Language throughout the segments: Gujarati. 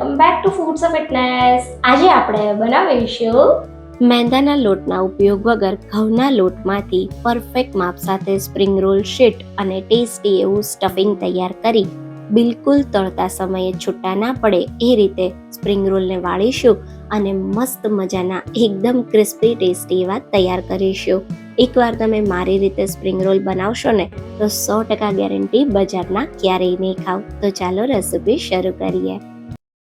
ટુ ફૂડ્સ ઓફ ફિટનેસ આજે આપણે બનાવીશું મેંદાના લોટના ઉપયોગ વગર ઘઉંના લોટમાંથી પરફેક્ટ માપ સાથે સ્પ્રિંગ રોલ શીટ અને ટેસ્ટી એવું સ્ટફિંગ તૈયાર કરી બિલકુલ તળતા સમયે છૂટા ના પડે એ રીતે સ્પ્રિંગ રોલને વાળીશું અને મસ્ત મજાના એકદમ ક્રિસ્પી ટેસ્ટી એવા તૈયાર કરીશું. એકવાર તમે મારી રીતે સ્પ્રિંગ રોલ બનાવશો ને, તો સો ટકા ગેરંટી બજારના ક્યારેય નહીં ખાવ. તો ચાલો રેસીપી શરૂ કરીએ.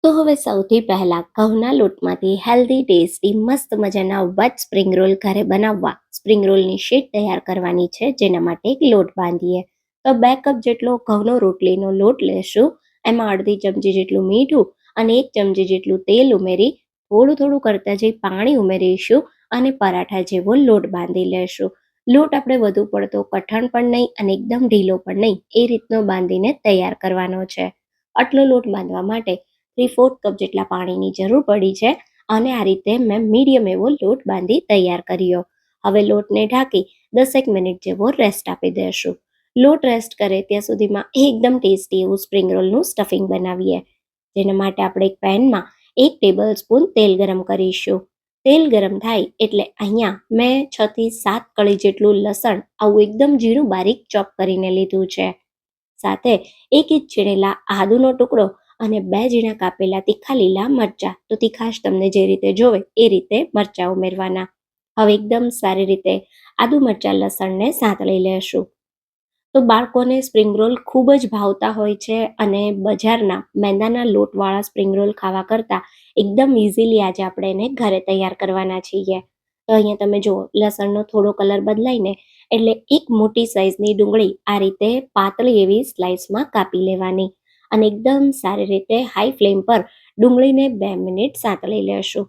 તો હવે સૌથી પહેલા ઘઉંના લોટમાંથી હેલ્ધી ટેસ્ટી મસ્ત મજાના વચ સ્પ્રિંગ રોલ ઘરે બનાવવા. સ્પ્રિંગ રોલની શીટ તૈયાર કરવાની છે, જેના માટે એક લોટ બાંધીએ. તો બે કપ જેટલો ઘઉંનો રોટલીનો લોટ લેશું. એમાં અડધી ચમચી જેટલું મીઠું અને એક ચમચી જેટલું તેલ ઉમેરી થોડું થોડું કરતા જઈ પાણી ઉમેરીશું અને પરાઠા જેવો લોટ બાંધી લેશું. લોટ આપણે વધુ પડતો કઠણ પણ નહીં અને એકદમ ઢીલો પણ નહીં. એ રીતનો બાંધીને તૈયાર કરવાનો છે. આટલો લોટ બાંધવા માટે થ્રી ફોર્થ કપ જેટલા પાણીની જરૂર પડી છે અને આ રીતે મેં મીડિયમ એવો લોટ બાંધી તૈયાર કર્યો. હવે લોટને ઢાંકી દસેક મિનિટ જેવો રેસ્ટ આપી દેશું. લોટ રેસ્ટ કરે ત્યાં સુધીમાં એકદમ ટેસ્ટી એવું સ્પ્રિંગ રોલનું સ્ટફિંગ બનાવીએ. જેના માટે આપણે એક પેનમાં એક ટેબલ સ્પૂન તેલ ગરમ કરીશું. તેલ ગરમ થાય એટલે અહીંયા મેં છ થી સાત કળી જેટલું લસણ આવું એકદમ ઝીણું બારીક ચોપ કરીને લીધું છે. સાથે એક ઇંચ છીણેલા આદુનો ટુકડો અને બે ઝીણા કાપેલા તીખા લીલા મરચા. તો તીખાશ તમને જે રીતે જોવે એ રીતે મરચા ઉમેરવાના. હવે એકદમ સારી રીતે આદુ મરચા લસણને સાંતળી લેશું. તો બાળકોને સ્પ્રિંગ રોલ ખૂબ જ ભાવતા હોય છે અને બજારના મેંદાના લોટવાળા સ્પ્રિંગ રોલ ખાવા કરતાં એકદમ ઇઝીલી આજે આપણે એને ઘરે તૈયાર કરવાના છીએ. તો અહીંયા તમે જુઓ, લસણનો થોડો કલર બદલાઈને એટલે એક મોટી સાઇઝની ડુંગળી આ રીતે પાતળી એવી સ્લાઇસમાં કાપી લેવાની. અને એકદમ સારી રીતે હાઈ ફ્લેમ પર ડુંગળીને બે મિનિટ સાંતળી લેશું.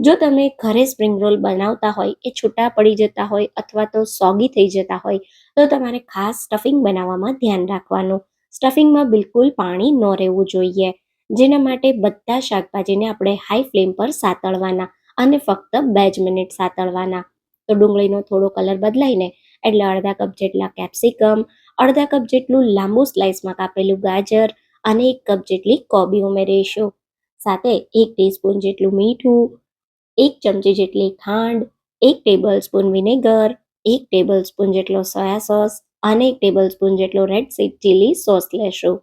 જો તમે ઘરે સ્પ્રિંગ રોલ બનાવતા હોય, એ છૂટા પડી જતા હોય અથવા તો સોગી થઈ જતા હોય, તો તમારે ખાસ સ્ટફિંગ બનાવવામાં ધ્યાન રાખવાનું. સ્ટફિંગમાં બિલકુલ પાણી ન રહેવું જોઈએ, જેના માટે બધા શાકભાજીને આપણે હાઈ ફ્લેમ પર સાતળવાના અને ફક્ત બે જ મિનિટ સાતળવાના. તો ડુંગળીનો થોડો કલર બદલાઈને, એટલે અડધા કપ જેટલા કેપ્સિકમ અડધા કપ જેટલું લાંબુ સ્લાઇસમાં કાપેલું ગાજર અને એક કપ જેટલી કોબી ઉમેરીશું. સાથે એક ટીસ્પૂન જેટલું મીઠું, એક ચમચી જેટલી ખાંડ, એક ટેબલ સ્પૂન વિનેગર, એક ટેબલ સ્પૂન જેટલો સોયા સોસ અને એક ટેબલ સ્પૂન જેટલો રેડ સીડ ચીલી સોસ લેશું.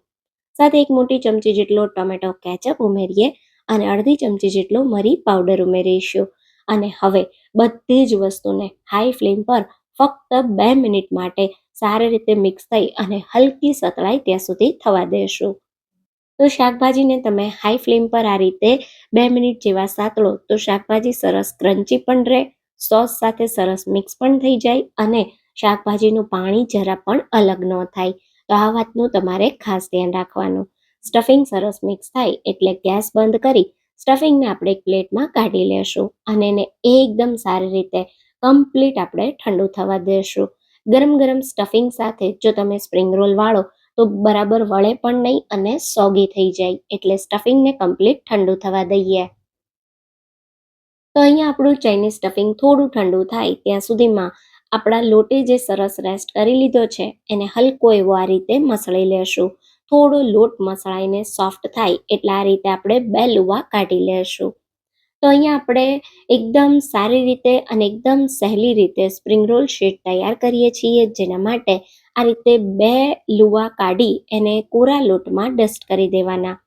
સાથે એક મોટી ચમચી જેટલો ટોમેટો કેચઅપ ઉમેરીએ અને અડધી ચમચી જેટલો મરી પાવડર ઉમેરીશું. અને હવે બધી જ વસ્તુને હાઈ ફ્લેમ પર ફક્ત બે મિનિટ માટે સારી રીતે મિક્સ થઈ અને હલકી સતળાય ત્યાં સુધી થવા દેશું. તો શાકભાજીને તમે હાઈ ફ્લેમ પર આ રીતે બે મિનિટ જેવા સાતળો તો શાકભાજી સરસ ક્રન્ચી પણ રહે સોસ સાથે સરસ મિક્સ પણ થઈ જાય અને શાકભાજીનું પાણી જરા પણ અલગ ન થાય. તો આ વાતનું તમારે ખાસ ધ્યાન રાખવાનું. સ્ટફિંગ સરસ મિક્સ થાય એટલે ગેસ બંધ કરી સ્ટફિંગને આપણે એક પ્લેટમાં કાઢી લેશું અને એને એકદમ સારી રીતે કમ્પ્લીટ આપણે ઠંડુ થવા દેશું. ગરમ ગરમ સ્ટફિંગ સાથે જો તમે સ્પ્રિંગ રોલ વાળો તો બરાબર વળે પણ નહીં અને સોગી થઈ જાય. એટલે સ્ટફિંગને કમ્પ્લીટ ઠંડુ થવા દઈએ. તો અહીંયા આપણું ચાઇનીઝ સ્ટફિંગ થોડું ઠંડુ થાય ત્યાં સુધીમાં આપણા લોટે જે સરસ રેસ્ટ કરી લીધો છે, એને હલકો એવો આ રીતે મસળી લેશું. થોડો લોટ મસળાઈને સોફ્ટ થાય એટલે આ રીતે આપણે બે લુવા કાઢી લેશું. તો અહીંયા આપણે એકદમ સારી રીતે અને એકદમ સહેલી રીતે સ્પ્રિંગ રોલ શીટ તૈયાર કરીએ છીએ, જેના માટે આ રીતે બે લુવા કાઢી એને કોરા લોટમાં ડસ્ટ કરી દેવાના.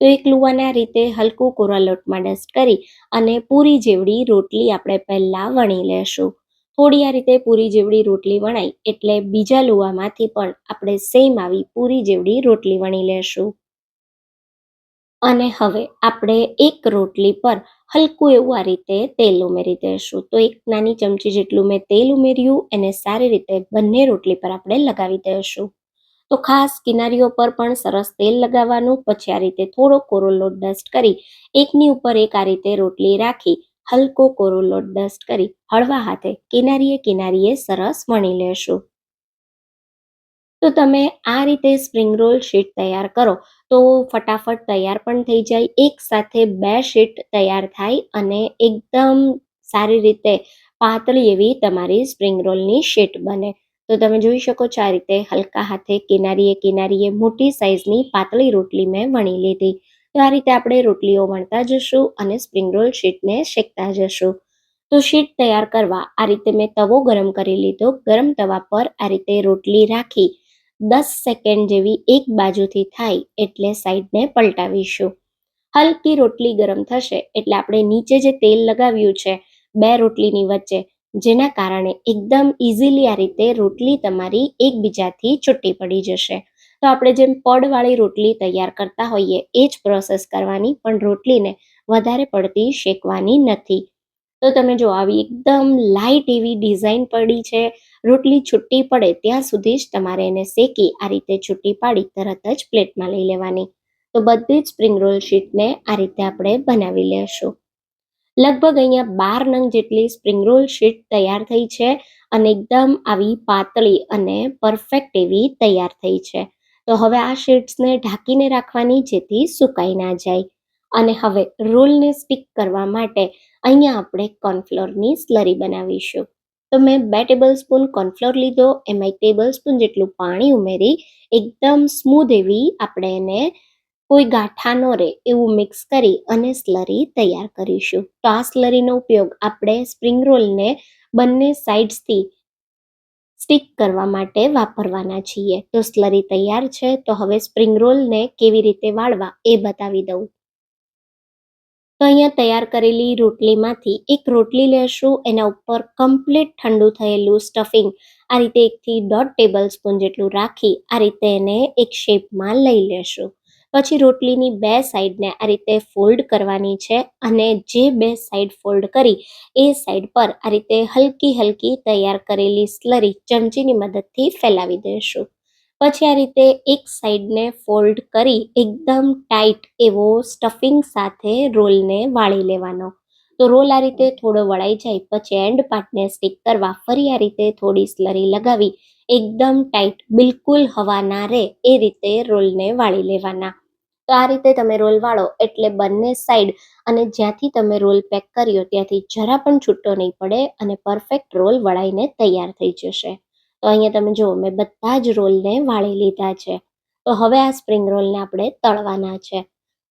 તો એક લુવાના રીતે હલકું કોરા લોટમાં ડસ્ટ કરી અને પૂરી જેવડી રોટલી આપણે પહેલાં વણી લેશું. થોડી આ રીતે પૂરી જેવડી રોટલી વણાય એટલે બીજા લુવામાંથી પણ આપણે સેમ આવી પૂરી જેવડી રોટલી વણી લેશું. અને હવે આપણે એક રોટલી પર હલકું એવું આ રીતે તેલ ઉમેરી દઈશું. તો એક નાની ચમચી જેટલું મેં તેલ ઉમેર્યું, એને સારી રીતે બંને રોટલી પર આપણે લગાવી દઈશું. તો ખાસ કિનારીઓ પર પણ સરસ તેલ લગાવવાનું, પછી આ રીતે થોડો કોરો લોટ ડસ્ટ કરી, એકની ઉપર એક આ રીતે રોટલી રાખી, હલકો કોરો લોટ ડસ્ટ કરી, હળવા હાથે કિનારીએ કિનારીએ સરસ વણી લેશું. તો તમે આ રીતે સ્પ્રિંગ રોલ શીટ તૈયાર કરો. તો ફટાફટ તૈયાર પણ થઈ જાય. એક સાથે બે શીટ તૈયાર થાય અને એકદમ સારી રીતે પાતળી એવી તમારી સ્પ્રિંગ રોલની શીટ બને. તો તમે જોઈ શકો છો આ રીતે હલકા હાથે, કિનારીએ કિનારીએ મોટી સાઇઝની પાતળી રોટલી મેં વણી લીધી. તો આ રીતે આપણે રોટલીઓ વણતા જશું અને સ્પ્રિંગ રોલ શીટને શેકતા જશું. તો શીટ તૈયાર કરવા આ રીતે મેં તવો ગરમ કરી લીધો. ગરમ તવા પર આ રીતે રોટલી રાખી. દસ સેકન્ડ જેવી એક બાજુથી થાય એટલે સાઈડને પલટાવીશું. હલકી રોટલી ગરમ થશે એટલે આપણે નીચે જે તેલ લગાવ્યું છે, બે રોટલીની વચ્ચે, જેના કારણે એકદમ ઇઝીલી આ રીતે રોટલી તમારી એકબીજાથી છૂટી પડી જશે. તો આપણે જેમ પડવાળી રોટલી તૈયાર કરતા હોઈએ, એ જ પ્રોસેસ કરવાની, પણ રોટલીને વધારે પડતી શેકવાની નથી. તો તમે જો આવી એકદમ લાઇટ એવી ડિઝાઇન પડી છે, રોટલી છૂટી પડે ત્યાં સુધી જ તમારે એને શેકી આ રીતે છૂટી પાડી તરત જ પ્લેટમાં લઈ લેવાની. તો બધી જ સ્પ્રિંગ રોલ શીટને આ રીતે આપણે બનાવી લેશું. લગભગ અહીંયા બાર નંગ જેટલી સ્પ્રિંગ રોલ શીટ તૈયાર થઈ છે અને એકદમ આવી પાતળી અને પરફેક્ટ એવી તૈયાર થઈ છે. તો હવે આ શીટ્સને ઢાંકીને રાખવાની જેથી સુકાઈ ના જાય. અને હવે રોલને સ્ટીક કરવા માટે અહીંયા આપણે કોર્નફ્લોરની સ્લરી બનાવીશું. તો મેં બે ટેબલ સ્પૂન કોર્નફ્લોર લીધો, એમાં એક ટેબલ સ્પૂન જેટલું પાણી ઉમેરી, એકદમ સ્મૂધ એવી આપણે એને કોઈ ગાંઠા ન રહે એવું મિક્સ કરી અને સ્લરી તૈયાર કરીશું. તો આ સ્લરીનો ઉપયોગ આપણે સ્પ્રિંગ રોલને બંને સાઇડ્સથી સ્ટીક કરવા માટે વાપરવાના છીએ. તો સ્લરી તૈયાર છે, તો હવે સ્પ્રિંગ રોલને કેવી રીતે વાળવા એ બતાવી દઉં. તો અહીંયા તૈયાર કરેલી રોટલીમાંથી એક રોટલી લેશું, એના ઉપર કમ્પ્લીટ ઠંડુ થયેલું સ્ટફિંગ આ રીતે એકથી દોઢ ટેબલ સ્પૂન જેટલું રાખી, આ રીતે એને એક શેપમાં લઈ લેશું. પછી રોટલીની બે સાઈડને આ રીતે ફોલ્ડ કરવાની છે અને જે બે સાઈડ ફોલ્ડ કરી, એ સાઈડ પર આ રીતે હલકી હલકી તૈયાર કરેલી સ્લરી ચમચીની મદદથી ફેલાવી દઈશું પછી આ રીતે એક સાઈડને ફોલ્ડ કરી એકદમ ટાઈટ એવો સ્ટફિંગ સાથે રોલને વાળી લેવાનો. તો રોલ આ રીતે થોડો વળાઈ જાય, પછી એન્ડ પાર્ટને સ્ટીક કરવા ફરી આ રીતે થોડી સ્લરી લગાવી એકદમ ટાઈટ, બિલકુલ હવા ના રહે એ રીતે રોલને વાળી લેવાના. તો આ રીતે તમે રોલ વાળો એટલે બંને સાઈડ અને જ્યાંથી તમે રોલ પેક કર્યો ત્યાંથી જરા પણ છૂટો નહીં પડે અને પરફેક્ટ રોલ વળાઈને તૈયાર થઈ જશે. તો અહીંયા તમે જુઓ, મેં બધા જ રોલને વાળી લીધા છે. તો હવે આ સ્પ્રિંગ રોલને આપણે તળવાના છે.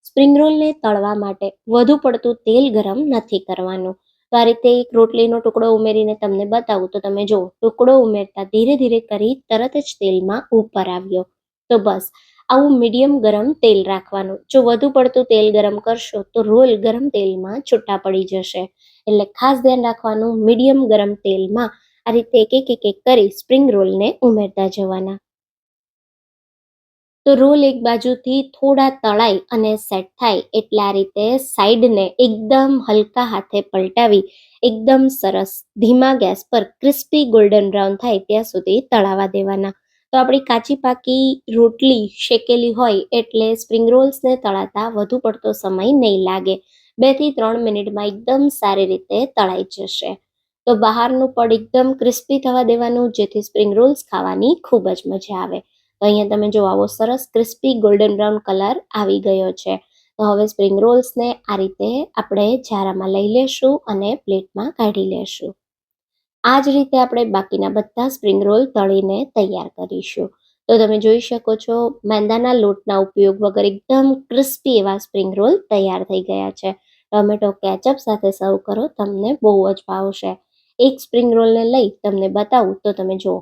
સ્પ્રિંગ રોલને તળવા માટે વધુ પડતું તેલ ગરમ નથી કરવાનું. તો આ રીતે એક રોટલીનો ટુકડો ઉમેરીને તમને બતાવું. તો તમે જુઓ, ટુકડો ઉમેરતા ધીરે ધીરે કરી તરત જ તેલમાં ઉપર આવ્યો. તો બસ, આવું મીડિયમ ગરમ તેલ રાખવાનું. જો વધુ પડતું તેલ ગરમ કરશો, તો રોલ ગરમ તેલમાં છૂટા પડી જશે. એટલે ખાસ ધ્યાન રાખવાનું, મીડિયમ ગરમ તેલમાં આ રીતે એક એક એક એક કરી સ્પ્રિંગ રોલને ઉમેરતા જવાના. તો રોલ એક બાજુથી થોડા તળાઈ અને સેટ થાય એટલે આ રીતે સાઈડને એકદમ હલકા હાથે પલટાવી એકદમ સરસ ધીમા ગેસ પર ક્રિસ્પી ગોલ્ડન બ્રાઉન થાય ત્યાં સુધી તળાવા દેવાના. તો આપણી કાચી પાકી રોટલી શેકેલી હોય એટલે સ્પ્રિંગ રોલ્સને તળાતા વધુ પડતો સમય નહીં લાગે. બેથી ત્રણ મિનિટમાં એકદમ સારી રીતે તળાઈ જશે. તો બહારનું પડ એકદમ ક્રિસ્પી થવા દેવાનું, જેથી સ્પ્રિંગ રોલ્સ ખાવાની ખૂબ જ મજા આવે. તો અહીંયા તમે જો આવો સરસ ક્રિસ્પી ગોલ્ડન બ્રાઉન કલર આવી ગયો છે. તો હવે સ્પ્રિંગ રોલ્સને આ રીતે આપણે જારામાં લઈ લેશું અને પ્લેટમાં કાઢી લેશું. આ જ રીતે આપણે બાકીના બધા સ્પ્રિંગ રોલ તળીને તૈયાર કરીશું. તો તમે જોઈ શકો છો, મેંદાના લોટના ઉપયોગ વગર એકદમ ક્રિસ્પી એવા સ્પ્રિંગ રોલ તૈયાર થઈ ગયા છે. ટોમેટો કેચઅપ સાથે સર્વ કરો, તમને બહુ જ ભાવશે. એક સ્પ્રિંગ રોલને લઈ તમને બતાવું, તો તમે જુઓ.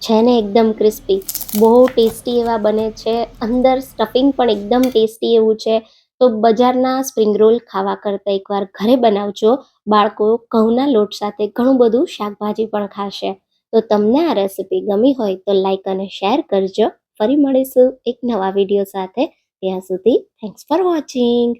છે ને એકદમ ક્રિસ્પી બહુ ટેસ્ટી એવા બને છે. અંદર સ્ટફિંગ પણ એકદમ ટેસ્ટી એવું છે. તો બજારના સ્પ્રિંગ રોલ ખાવા કરતાં એકવાર ઘરે બનાવજો. બાળકો ઘઉંના લોટ સાથે ઘણું બધું શાકભાજી પણ ખાશે. તો તમને આ રેસીપી ગમી હોય તો લાઈક અને શેર કરજો. ફરી મળીશું એક નવા વીડિયો સાથે. ત્યાં સુધી થેન્ક્સ ફોર વોચિંગ